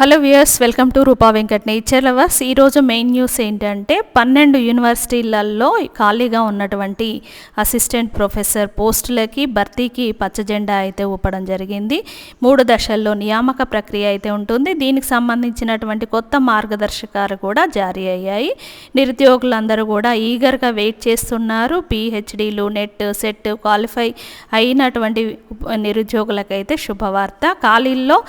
Hello viewers welcome to Roopa Venkat nature lovers ఈరోజు main news ఏంటంటే పన్నెండు యూనివర్సిటీలలో ఖాళీగా ఉన్నటువంటి అసిస్టెంట్ ప్రొఫెసర్ పోస్టులకి భర్తీకి పచ్చజెండా అయితే ఊపడం జరిగింది. మూడు దశల్లో నియామక ప్రక్రియ అయితే ఉంటుంది. దీనికి సంబంధించినటువంటి కొత్త మార్గదర్శకాలు కూడా జారీ అయ్యాయి. నిరుద్యోగులందరూ కూడా ఈగర్గా వెయిట్ చేస్తున్నారు. పిహెచ్డీలు నెట్ సెట్ క్వాలిఫై అయినటువంటి నిరుద్యోగులకైతే శుభవార్త. ఖాళీల్లో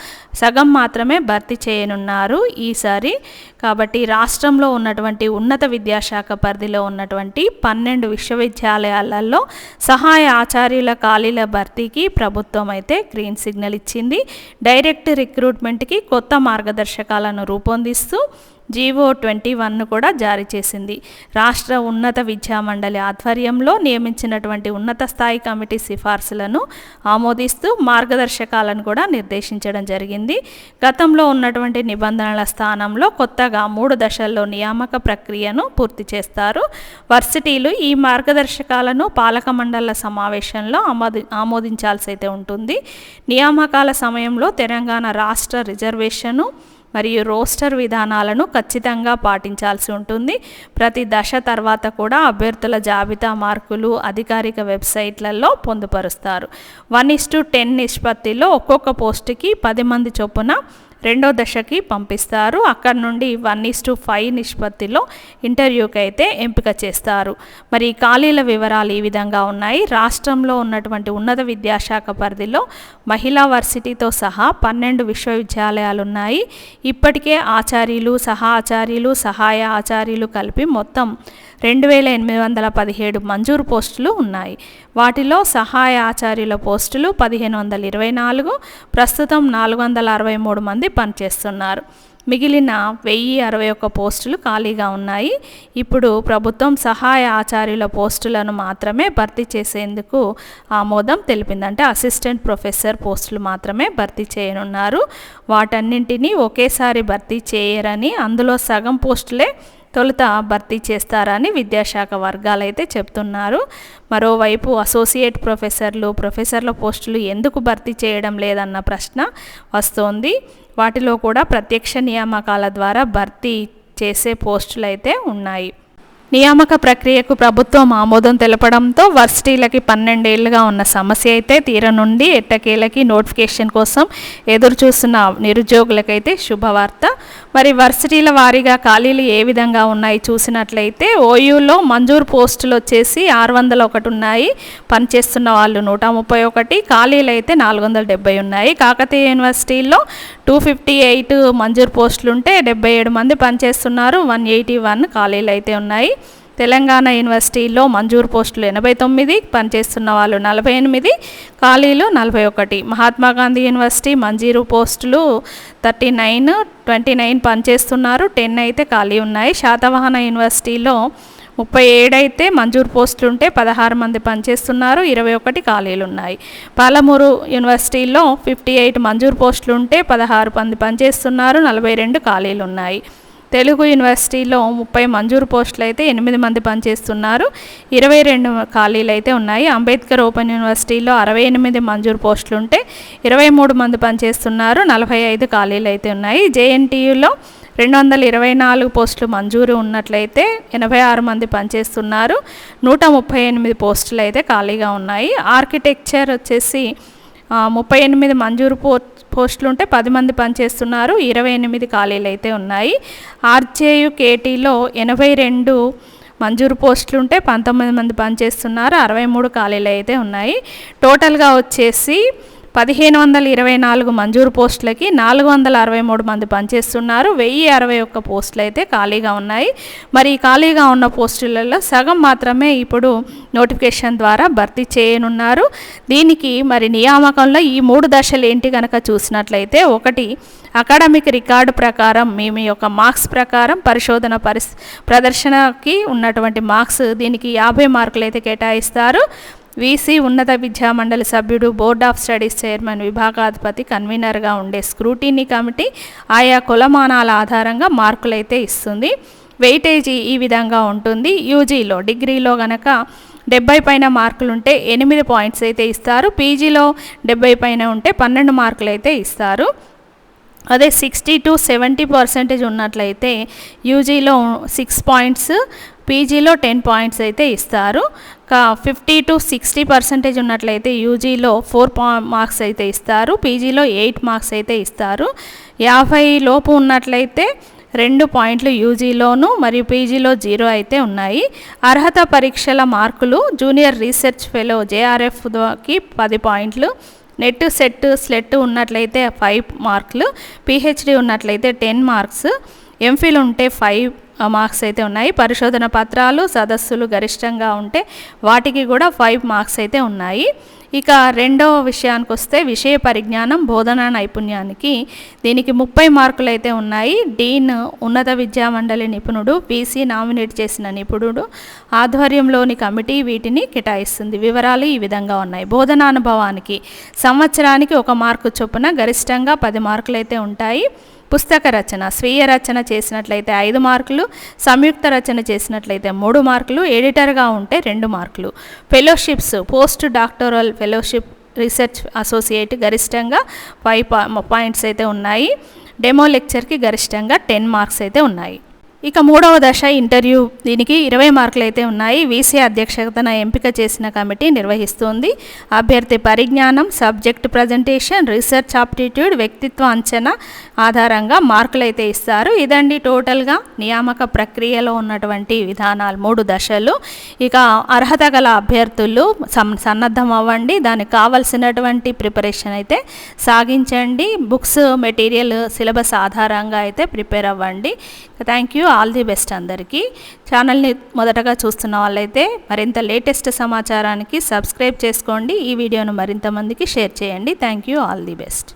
సగం మాత్రమే భర్తీ చేయనున్నారు ఈసారి. కాబట్టి రాష్ట్రంలో ఉన్నటువంటి ఉన్నత విద్యాశాఖ పరిధిలో ఉన్నటువంటి పన్నెండు విశ్వవిద్యాలయాలలో సహాయ ఆచార్యుల ఖాళీల భర్తీకి ప్రభుత్వం అయితే గ్రీన్ సిగ్నల్ ఇచ్చింది. డైరెక్ట్ రిక్రూట్మెంట్కి కొత్త మార్గదర్శకాలను రూపొందిస్తూ జీవో ట్వంటీ వన్ను కూడా జారీ చేసింది. రాష్ట్ర ఉన్నత విద్యా మండలి ఆధ్వర్యంలో నియమించినటువంటి ఉన్నత స్థాయి కమిటీ సిఫార్సులను ఆమోదిస్తూ మార్గదర్శకాలను కూడా నిర్దేశించడం జరిగింది. గతంలో ఉన్నటువంటి నిబంధనల స్థానంలో కొత్తగా మూడు దశల్లో నియామక ప్రక్రియను పూర్తి చేస్తారు. వర్సిటీలు ఈ మార్గదర్శకాలను పాలక మండళ్ళ సమావేశంలో ఆమోది ఆమోదించాల్సి అయితే ఉంటుంది. నియామకాల సమయంలో తెలంగాణ రాష్ట్ర రిజర్వేషను మరియు రోస్టర్ విధానాలను ఖచ్చితంగా పాటించాల్సి ఉంటుంది. ప్రతి దశ తర్వాత కూడా అభ్యర్థుల జాబితా మార్కులు అధికారిక వెబ్సైట్లలో పొందుపరుస్తారు. వన్ ఇస్ టు టెన్ నిష్పత్తిలో ఒక్కొక్క పోస్టుకి పది మంది చొప్పున రెండో దశకి పంపిస్తారు. అక్కడ నుండి వన్ ఈస్ టు ఫైవ్ నిష్పత్తిలో ఇంటర్వ్యూకి అయితే ఎంపిక చేస్తారు. మరి ఖాళీల వివరాలు ఈ విధంగా ఉన్నాయి. రాష్ట్రంలో ఉన్నటువంటి ఉన్నత విద్యాశాఖ పరిధిలో మహిళా వర్సిటీతో సహా పన్నెండు విశ్వవిద్యాలయాలు ఉన్నాయి ఇప్పటికే ఆచార్యులు సహా ఆచార్యులు సహాయ ఆచార్యులు కలిపి మొత్తం రెండు వేల ఎనిమిది వందల పదిహేడు మంజూరు పోస్టులు ఉన్నాయి. వాటిలో సహాయ ఆచార్యుల పోస్టులు పదిహేను వందల ఇరవై నాలుగు ప్రస్తుతం నాలుగు వందల అరవై మూడు మంది పనిచేస్తున్నారు. మిగిలిన వెయ్యి అరవై ఒక్క పోస్టులు ఖాళీగా ఉన్నాయి. ఇప్పుడు ప్రభుత్వం సహాయ ఆచార్యుల పోస్టులను మాత్రమే భర్తీ చేసేందుకు ఆమోదం తెలిపిందంటే అసిస్టెంట్ ప్రొఫెసర్ పోస్టులు మాత్రమే భర్తీ చేయనున్నారు. వాటన్నింటినీ ఒకేసారి భర్తీ చేయరని అందులో సగం పోస్టులే తొలుత భర్తీ చేస్తారని విద్యాశాఖ వర్గాలు అయితే చెప్తున్నారు. మరోవైపు అసోసియేట్ ప్రొఫెసర్లు ప్రొఫెసర్ల పోస్టులు ఎందుకు భర్తీ చేయడం లేదన్న ప్రశ్న వస్తోంది. వాటిలో కూడా ప్రత్యక్ష నియామకాల ద్వారా భర్తీ చేసే పోస్టులు అయితే ఉన్నాయి. నియామక ప్రక్రియకు ప్రభుత్వం ఆమోదం తెలపడంతో వర్సిటీలకి పన్నెండేళ్ళుగా ఉన్న సమస్య అయితే తీరనుండి ఎట్టకేలకి నోటిఫికేషన్ కోసం ఎదురు చూస్తున్న నిరుద్యోగులకైతే శుభవార్త. మరి వర్సిటీల వారీగా ఖాళీలు ఏ విధంగా ఉన్నాయి చూసినట్లయితే ఓయూలో మంజూరు పోస్టులు వచ్చేసి ఆరు వందల ఒకటి ఉన్నాయి. పనిచేస్తున్న వాళ్ళు నూట ముప్పై ఒకటి ఖాళీలు అయితే నాలుగు వందల డెబ్బై ఉన్నాయి. కాకతీయ యూనివర్సిటీలో టూ ఫిఫ్టీ ఎయిట్ మంజూరు పోస్టులు ఉంటే డెబ్బై ఏడు మంది పనిచేస్తున్నారు. వన్ ఎయిటీ వన్ ఖాళీలు అయితే ఉన్నాయి. తెలంగాణ యూనివర్సిటీలో మంజూరు పోస్టులు ఎనభై తొమ్మిది పనిచేస్తున్న వాళ్ళు నలభై ఎనిమిది ఖాళీలు నలభై ఒకటి. మహాత్మా గాంధీ యూనివర్సిటీ మంజూరు పోస్టులు థర్టీ నైన్ ట్వంటీ నైన్ పనిచేస్తున్నారు. టెన్ అయితే ఖాళీ ఉన్నాయి. శాతవాహన యూనివర్సిటీలో ముప్పై ఏడైతే మంజూరు పోస్టులు ఉంటే పదహారు మంది పనిచేస్తున్నారు. ఇరవై ఒకటి ఖాళీలు ఉన్నాయి. పాలమూరు యూనివర్సిటీలో ఫిఫ్టీ ఎయిట్ మంజూరు పోస్టులు ఉంటే పదహారు మంది పనిచేస్తున్నారు. నలభై రెండు ఖాళీలు ఉన్నాయి. తెలుగు యూనివర్సిటీలో ముప్పై మంజూరు పోస్టులు అయితే ఎనిమిది మంది పనిచేస్తున్నారు. ఇరవై రెండు ఖాళీలు అయితే ఉన్నాయి. అంబేద్కర్ ఓపెన్ యూనివర్సిటీలో అరవై ఎనిమిది మంజూరు పోస్టులు ఉంటే ఇరవై మూడు మంది పనిచేస్తున్నారు. నలభై ఐదు ఖాళీలు అయితే ఉన్నాయి. జేఎన్టీయులో రెండు వందల ఇరవై నాలుగు పోస్టులు మంజూరు ఉన్నట్లయితే ఎనభై ఆరు మంది పనిచేస్తున్నారు. నూట ముప్పై ఎనిమిది పోస్టులు అయితే ఖాళీగా ఉన్నాయి. ఆర్కిటెక్చర్ వచ్చేసి ముప్పై ఎనిమిది మంజూరు పో పోస్టులు ఉంటే పది మంది పనిచేస్తున్నారు. ఇరవై ఎనిమిది ఖాళీలు అయితే ఉన్నాయి. ఆర్జేయు కేటీలో ఎనభై రెండు మంజూరు పోస్టులు ఉంటే పంతొమ్మిది మంది పనిచేస్తున్నారు. అరవై మూడు ఖాళీలు అయితే ఉన్నాయి. టోటల్గా వచ్చేసి పదిహేను వందల ఇరవై నాలుగు మంజూరు పోస్టులకి నాలుగు వందల అరవై మూడు మంది పనిచేస్తున్నారు. వెయ్యి అరవై ఒక్క పోస్టులు అయితే ఖాళీగా ఉన్నాయి. మరి ఈ ఖాళీగా ఉన్న పోస్టులలో సగం మాత్రమే ఇప్పుడు నోటిఫికేషన్ ద్వారా భర్తీ చేయనున్నారు. దీనికి మరి నియామకంలో ఈ మూడు దశలు ఏంటి కనుక చూసినట్లయితే ఒకటి అకాడమిక్ రికార్డు ప్రకారం మీ మీ యొక్క మార్క్స్ ప్రకారం పరిశోధన పరిస్ ప్రదర్శనకి ఉన్నటువంటి మార్క్స్ దీనికి యాభై మార్కులు అయితే కేటాయిస్తారు. వీసీ ఉన్నత విద్యా మండలి సభ్యుడు బోర్డ్ ఆఫ్ స్టడీస్ చైర్మన్ విభాగాధిపతి కన్వీనర్గా ఉండే స్క్రూటీని కమిటీ ఆయా కులమానాల ఆధారంగా మార్కులైతే ఇస్తుంది. వెయిటేజీ ఈ విధంగా ఉంటుంది. యూజీలో డిగ్రీలో గనక డెబ్బై పైన మార్కులు ఉంటే ఎనిమిది పాయింట్స్ అయితే ఇస్తారు. పీజీలో డెబ్బై పైన ఉంటే పన్నెండు మార్కులు అయితే ఇస్తారు. అదే సిక్స్టీ టు సెవెంటీ పర్సెంటేజ్ ఉన్నట్లయితే యూజీలో సిక్స్ పాయింట్స్ పీజీలో టెన్ పాయింట్స్ అయితే ఇస్తారు. ఫిఫ్టీ టు సిక్స్టీ పర్సెంటేజ్ ఉన్నట్లయితే యూజీలో ఫోర్ పా మార్క్స్ అయితే ఇస్తారు. పీజీలో ఎయిట్ మార్క్స్ అయితే ఇస్తారు. యాభై లోపు ఉన్నట్లయితే రెండు పాయింట్లు యూజీలోను మరియు పీజీలో జీరో అయితే ఉన్నాయి. అర్హత పరీక్షల మార్కులు జూనియర్ రీసెర్చ్ ఫెలో జేఆర్ఎఫ్కి పది పాయింట్లు నెట్ సెట్ స్లెట్ ఉన్నట్లయితే ఫైవ్ మార్కులు పిహెచ్డి ఉన్నట్లయితే టెన్ మార్క్స్ ఎంఫిల్ ఉంటే ఫైవ్ మార్క్స్ అయితే ఉన్నాయి. పరిశోధన పత్రాలు సదస్సులు గరిష్టంగా ఉంటే వాటికి కూడా ఫైవ్ మార్క్స్ అయితే ఉన్నాయి. ఇక రెండవ విషయానికి వస్తే విషయ పరిజ్ఞానం బోధనా నైపుణ్యానికి దీనికి ముప్పై మార్కులు అయితే ఉన్నాయి. డీన్ ఉన్నత విద్యా మండలి నిపుణుడు పీసీ నామినేట్ చేసిన నిపుణుడు ఆధ్వర్యంలోని కమిటీ వీటిని కేటాయిస్తుంది. వివరాలు ఈ విధంగా ఉన్నాయి. బోధనా అనుభవానికి సంవత్సరానికి ఒక మార్కు చొప్పున గరిష్టంగా పది మార్కులు అయితే ఉంటాయి. పుస్తక రచన స్వీయ రచన చేసినట్లయితే ఐదు మార్కులు సంయుక్త రచన చేసినట్లయితే మూడు మార్కులు ఎడిటర్గా ఉంటే రెండు మార్కులు. Fellowships post doctoral fellowship research associate గరిష్టంగా ఫైవ్ పాయింట్స్ అయితే ఉన్నాయి. డెమో లెక్చర్కి గరిష్టంగా టెన్ మార్క్స్ అయితే ఉన్నాయి. ఇక మూడవ దశ ఇంటర్వ్యూ. దీనికి ఇరవై మార్కులు అయితే ఉన్నాయి. వీసీ అధ్యక్షతన ఎంపిక చేసిన కమిటీ నిర్వహిస్తుంది. అభ్యర్థి పరిజ్ఞానం సబ్జెక్ట్ ప్రజెంటేషన్ రీసెర్చ్ ఆప్టిట్యూడ్ వ్యక్తిత్వ అంచనా ఆధారంగా మార్కులు అయితే ఇస్తారు. ఇదండి టోటల్గా నియామక ప్రక్రియలో ఉన్నటువంటి విధానాలు మూడు దశలు. ఇక అర్హత గల అభ్యర్థులు సం సన్నద్ధం అవ్వండి. దానికి కావలసినటువంటి ప్రిపరేషన్ అయితే సాగించండి. బుక్స్ మెటీరియల్ సిలబస్ ఆధారంగా అయితే ప్రిపేర్ అవ్వండి. Thank you all the best అందరికీ. ఛానల్ని మొదటగా చూస్తున్న వాళ్ళైతే మరింత లేటెస్ట్ సమాచారానికి సబ్స్క్రైబ్ చేసుకోండి. ఈ వీడియోను మరింత మందికి షేర్ చేయండి. Thank you all the best